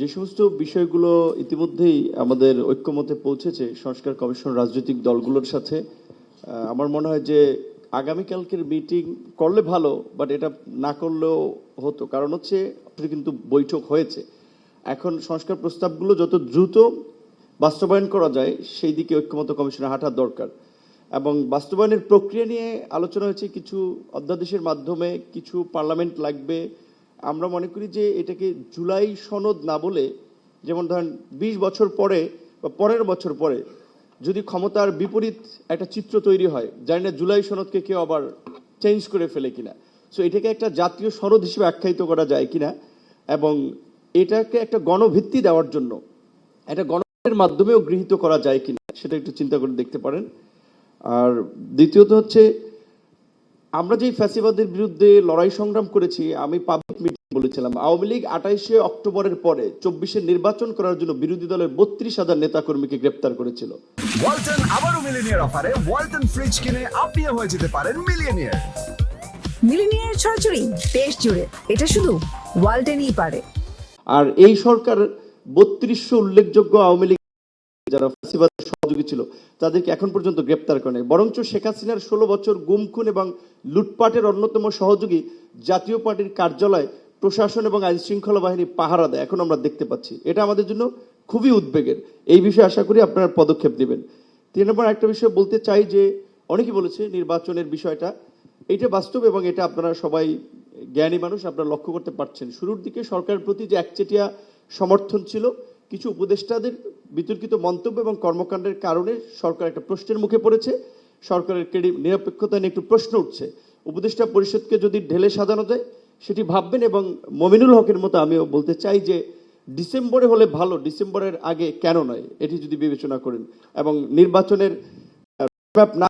যে সমস্ত বিষয়গুলো ইতিমধ্যেই আমাদের ঐক্যমতে পৌঁছেছে, সংস্কার কমিশন, রাজনৈতিক দলগুলোর সাথে আমার মনে হয় যে আগামীকালকের মিটিং করলে ভালো, বাট এটা না করলেও হতো। কারণ হচ্ছে কিন্তু বৈঠক হয়েছে। এখন সংস্কার প্রস্তাবগুলো যত দ্রুত বাস্তবায়ন করা যায়, সেই দিকে ঐক্যমত কমিশনে হাঁটার দরকার। এবং বাস্তবায়নের প্রক্রিয়া নিয়ে আলোচনা হয়েছে কিছু অধ্যাদেশের মাধ্যমে, কিছু পার্লামেন্ট লাগবে আমরা মনে করি যে এটাকে জুলাই সনদ না বলে, যেমন ধরেন বিশ বছর পরে বা পরের বছর পরে যদি ক্ষমতার বিপরীত একটা চিত্র তৈরি হয়, জানি না জুলাই সনদকে কেউ আবার চেঞ্জ করে ফেলে কিনা। সো এটাকে একটা জাতীয় সনদ হিসেবে আখ্যায়িত করা যায় কিনা এবং এটাকে একটা গণভিত্তি দেওয়ার জন্য একটা গণের মাধ্যমেও গৃহীত করা যায় কিনা, সেটা একটু চিন্তা করে দেখতে পারেন। আর দ্বিতীয়ত হচ্ছে, আমরা যেই ফ্যাসিবাদের বিরুদ্ধে লড়াই সংগ্রাম করেছি, আমি পাবলিক বলেছিলাম আওয়ামী লীগ আঠাইশে অক্টোবরের পরে চব্বিশে নির্বাচন করার জন্য বিরোধী দলের বত্রিশ হাজার নেতাকর্মীকে গ্রেপ্তার করেছিল। ওয়ালটন আবারও মিলিনিয়ার অফারে ওয়ালটন ফ্রিজ কিনে আপনিও হয়ে যেতে পারেন মিলিয়নিয়ার মিলিনিয়ার ছড়াছড়ি দেশ জুড়ে এটা শুধু ওয়ালটেনই পারে। আর এই সরকার বত্রিশশো উল্লেখযোগ্য আওয়ামী লীগ যারা সহযোগী ছিল তাদেরকে এখন পর্যন্ত গ্রেপ্তার করে নাই। বরঞ্চ শেখ হাসিনার ষোলো বছর গুম খুন এবং লুটপাটের অন্যতম সহযোগী জাতীয় পার্টির কার্যালয় প্রশাসন এবং আইন শৃঙ্খলা বাহিনী পাহারা দেয়, এখন আমরা দেখতে পাচ্ছি। এটা আমাদের জন্য খুবই উদ্বেগের। এই বিষয়ে আশা করি আপনারা পদক্ষেপ নেবেন। তিন নম্বর একটা বিষয় বলতে চাই যে, অনেকেই বলেছে নির্বাচনের বিষয়টা। এটা বাস্তব এবং এটা আপনারা সবাই জ্ঞানী মানুষ, আপনারা লক্ষ্য করতে পারছেন। শুরুর দিকে সরকারের প্রতি যে একচেটিয়া সমর্থন ছিল, কিছু উপদেষ্টাদের বিতর্কিত মন্তব্য এবং কর্মকাণ্ডের কারণে সরকার একটা প্রশ্নের মুখে পড়েছে। সরকারের ক্রেডিট নিরপেক্ষতা নিয়ে একটু প্রশ্ন উঠছে। উপদেষ্টা পরিষদকে যদি ঢেলে সাজানো যায় সেটি ভাববেন এবং মমিনুল হকের মতো আমিও বলতে চাই যে ডিসেম্বরে হলে ভালো, ডিসেম্বরের আগে কেন নয়, এটি যদি বিবেচনা করেন। এবং নির্বাচনের না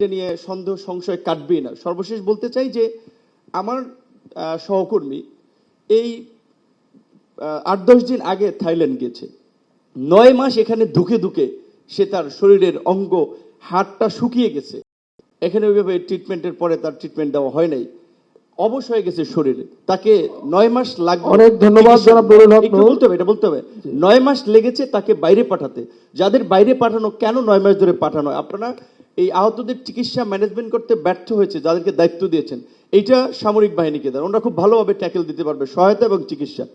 নিয়ে সন্দেহ, সংশয় কাটবেই না। সর্বশেষ বলতে চাই যে আমার সহকর্মী এই আট, দশ দিন আগে থাইল্যান্ড গেছে। নয় মাস এখানে ধুকে ধুকে সে তার শরীরের অঙ্গ হাড়টা শুকিয়ে গেছে। এখানে ওইভাবে ট্রিটমেন্টের পরে তার ট্রিটমেন্ট দেওয়া হয় নাই। অবশ হয়ে গেছে শরীর। তাকে নয় মাস লাগবে। অনেক ধন্যবাদ নুরুল হক একটু বলতে হবে এটা বলতে হবে। নয় মাস লেগেছে তাকে বাইরে পাঠাতে। যাদের বাইরে পাঠানো কেন নয় মাস ধরে পাঠানো? আপনারা এই আহতদের চিকিৎসা ম্যানেজমেন্ট করতে ব্যর্থ হয়েছে যাদেরকে দায়িত্ব দিয়েছেন। এইটা সামরিক বাহিনীকে দেন। ওরা খুব ভালোভাবে ট্যাকেল দিতে পারবে সহায়তা এবং চিকিৎসা।